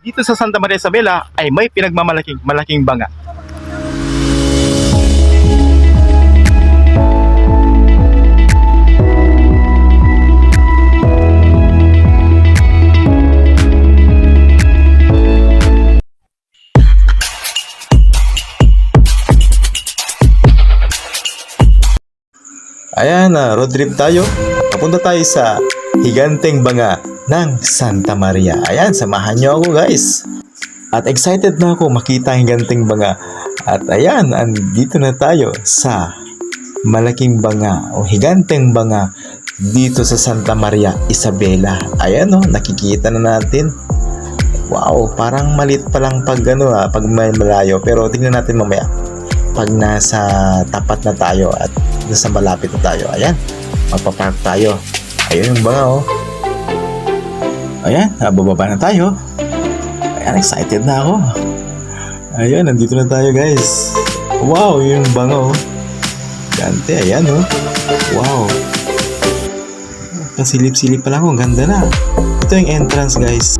Dito sa Santa Maria Isabela ay may pinagmamalaking malaking banga. Ayan na, road trip tayo. Papunta tayo sa Higanteng Banga ng Santa Maria. Ayan, samahan nyo ako guys. At excited na ako makita ang Higanteng Banga. At ayan, andito na tayo sa Malaking Banga o Higanteng Banga dito sa Santa Maria Isabela. Ayan o, nakikita na natin. Wow, parang malit pa lang pag ano ha, pag may malayo. Pero tingnan natin mamaya pag nasa tapat na tayo at nasa malapit na tayo. Ayan, magpapark tayo. Ayun yung banga oh. Ayan, bababa na tayo. Ayan, excited na ako. Ayan, nandito na tayo guys. Wow, yun yung banga oh. Gante, ayan oh. Wow. Kasilip-silip pa lang oh, ganda na. Ito yung entrance guys.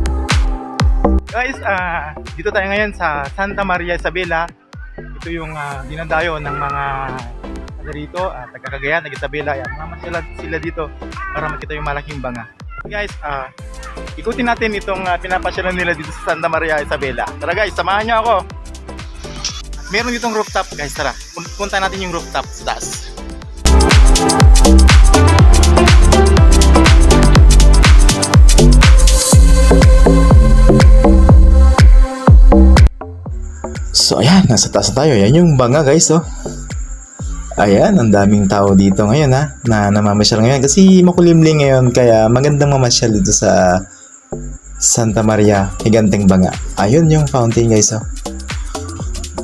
Guys, ah dito tayo ngayon sa Santa Maria Isabela. Ito yung ah, dinadayo ng mga taga rito, uh, taga Cagayan, taga Isabela. Mama sila, sila dito para makita yung malaking banga. Guys, ah ikutin natin itong ah, pinapasyalan nila dito sa Santa Maria Isabela. Tara guys, samahan niyo ako. Meron ditong rooftop guys, tara. Pun- Punta natin yung rooftop sa taas. So ayan, nasa taas na tayo. Yan yung banga guys oh. Ayan, ang daming tao dito ngayon ha, na namamasyal ngayon. Kasi makulimlim ngayon, kaya magandang mamasyal dito sa Santa Maria, Higanteng Banga. Ayun yung fountain guys oh.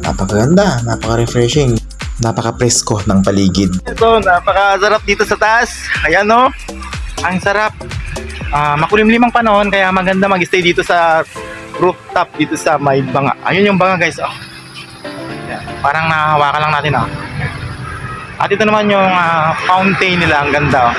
Napakaganda, napaka-refreshing, napaka-presko ng paligid. Ito, napakasarap dito sa taas. Ayan no. Ang sarap. Ah, makulimlim ang panahon kaya maganda mag-stay dito sa rooftop dito sa may banga. Ayun yung banga guys. Oh. Parang nahawakan lang natin oh. At ito naman yung ah, fountain nila. Ang ganda oh.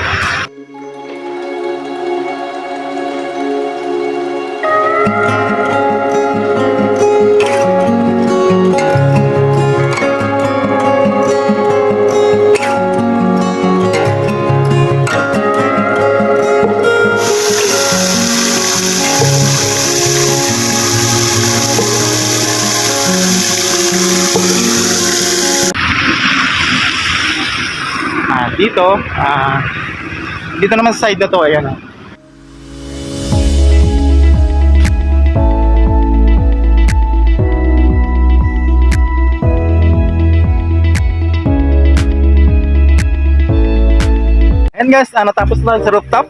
Dito, ah, dito naman sa side na to, ayan. oh. And guys, ah, natapos na sa rooftop.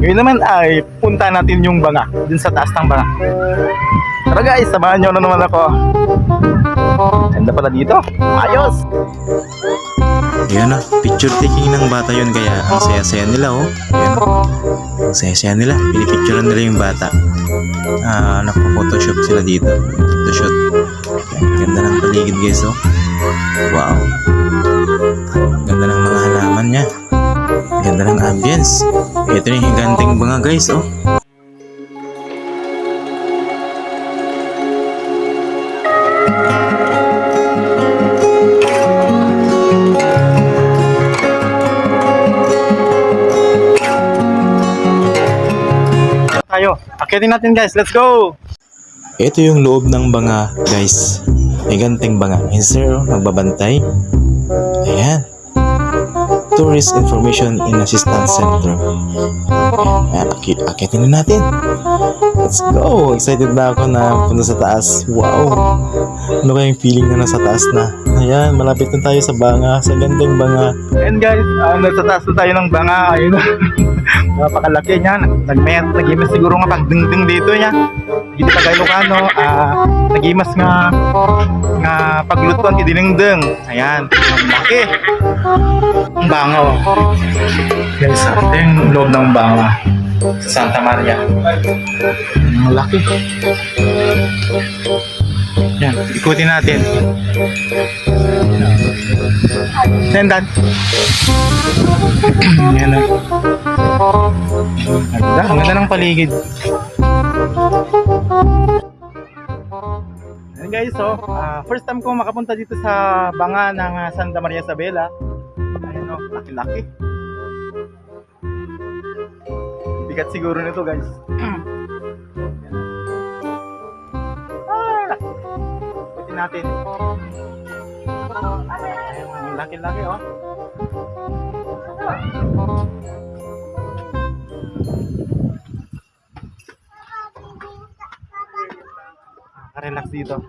Ngayon naman ay punta natin yung banga, dun sa taas ng banga. Tara guys, samahan nyo na naman ako. Ganda pala dito. Ayos! Ayan na, picture taking ng bata yun kaya ang saya-saya nila oh. Ayan. Ang saya-saya nila, pinipicturean nila yung bata. Ah, nagpo-photoshop sila dito. Photoshoot. Ganda ng paligid guys oh. Wow. Ganda ng mga halaman niya. Ganda ng ambience. Ito yung higanting banga guys oh. Tayo. Akitin natin guys. Let's go! Ito yung loob ng banga, guys. May ganting banga. Ayan sir, oh, nagbabantay. Ayan. Tourist Information and Assistance Center. Ayan, akit akitin na natin. Let's go! Excited na ako na punta sa taas. Wow! Ano kayang feeling na nasa taas na? Ayan, malapit na tayo sa banga, sa gandeng banga. And guys, uh, nasa taas na tayo ng banga. Ayun. Napakalaki niya. Nagmet, nagimas siguro nga pagdingding dito niya. Dito sa Ilocano, ah nagimas nga nga paglutuan ti dinengdeng. Ayan, ang laki. Ang banga oh. Guys, ito yung loob ng banga sa Santa Maria. Ang laki. Yan, ikutin natin. Sendan. Yan na. Ganda, ang ganda ng paligid. Yan guys, so, ah, first time ko makapunta dito sa banga ng ah, Santa Maria Isabela. Ayun o, laki-laki. Bigat siguro nito guys. natin. Ang laki-laki oh. Relax dito.